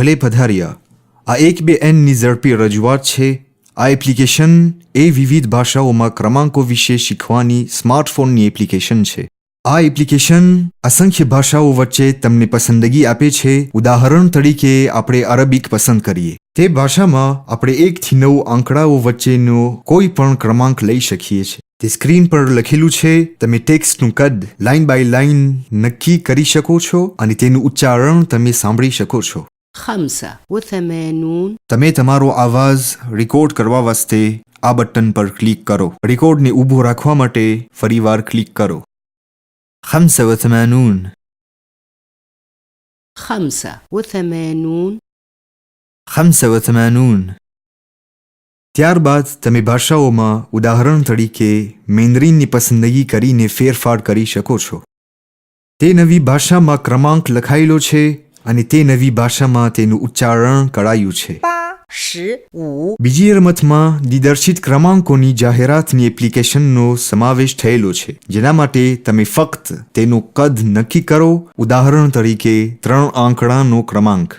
ભલે પધાર્યા. આ એક બે એનની ઝડપી રજૂઆત છે. આ એપ્લિકેશન એ વિવિધ ભાષાઓમાં ક્રમાંકો વિશે શીખવાની સ્માર્ટફોનની એપ્લિકેશન છે. આ એપ્લિકેશન અસંખ્ય ભાષાઓ વચ્ચે તમને પસંદગી આપે છે. ઉદાહરણ તરીકે આપણે અરબિક પસંદ કરીએ. તે ભાષામાં આપણે એકથી નવ આંકડાઓ વચ્ચેનો કોઈ પણ ક્રમાંક લઈ શકીએ છીએ. તે સ્ક્રીન પર લખેલું છે. તમે ટેક્સ્ટનું કદ લાઇન બાય લાઇન નક્કી કરી શકો છો અને તેનું ઉચ્ચારણ તમે સાંભળી શકો છો. خمسة وثمانون તમે તમારો અવાજ રેકોર્ડ કરવા વાસ્તે આ બટન પર ક્લિક કરો રેકોર્ડને ઊભો રાખવા માટે ફરીવાર ક્લિક કરો خمسة وثمانون خمسة وثمانون خمسة وثمانون ત્યારબાદ તમે ભાષાઓમાં ઉદાહરણ તરીકે મેન્ડરીનની પસંદગી કરીને ફેરફાર કરી શકો છો તે નવી ભાષામાં ક્રમાંક લખાયેલો છે અને તે નવી ભાષામાં તેનું ઉચ્ચારણ કરાયું છે. બીજી રમતમાં દિદર્શિત ક્રમાંકોની જાહેરાતની એપ્લિકેશનનો સમાવેશ થયેલો છે જેના માટે તમે ફક્ત તેનું કદ નક્કી કરો. ઉદાહરણ તરીકે ત્રણ આંકડાનો ક્રમાંક.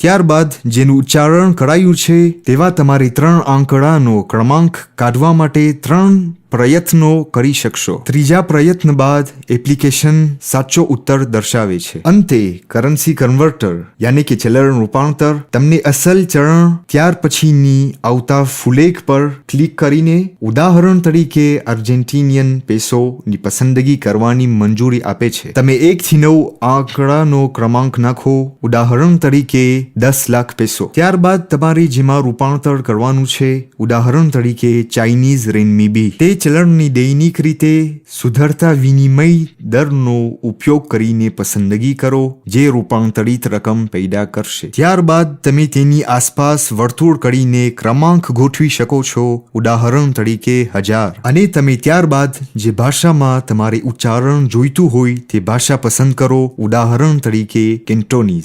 ત્યારબાદ જેનું ઉચ્ચારણ કરાયું છે તેવા તમારી ત્રણ આંકડાનો ક્રમાંક કાઢવા માટે ત્રણ પ્રયત્નો કરી શકશો. ત્રીજા પ્રયત્ન બાદ એપ્લિકેશન સાચો ઉત્તર દર્શાવે છે. અંતે કરન્સી કન્વર્ટર, યાની કે ચલણ રૂપાંતર, તમને અસલ ચલણ ત્યાર પછીની આવતા ફુલેક પર ક્લિક કરીને ઉદાહરણ તરીકે અર્જેન્ટિનિયન પેસો ની પસંદગી કરવાની મંજૂરી આપે છે. તમે એક થી નવ આંકડાનો ક્રમાંક નાખો. ઉદાહરણ તરીકે દસ લાખ પેસો. ત્યારબાદ તમારે જેમાં રૂપાંતર કરવાનું છે, ઉદાહરણ તરીકે ચાઇનીઝ રેનમીબી તે ચલણની દૈનિક રીતે સુધરતા વિનિમય દરનો ઉપયોગ કરીને પસંદગી કરો જે રૂપાંતરિત રકમ પેદા કરશે. ત્યારબાદ તમે તેની આસપાસ વર્તુળ કરીને ક્રમાંક ગોઠવી શકો છો. ઉદાહરણ તરીકે હજાર. અને તમે ત્યારબાદ જે ભાષામાં તમારે ઉચ્ચારણ જોઈતું હોય તે ભાષા પસંદ કરો. ઉદાહરણ તરીકે કેન્ટોનીઝ.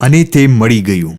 અને તે મળી ગયું.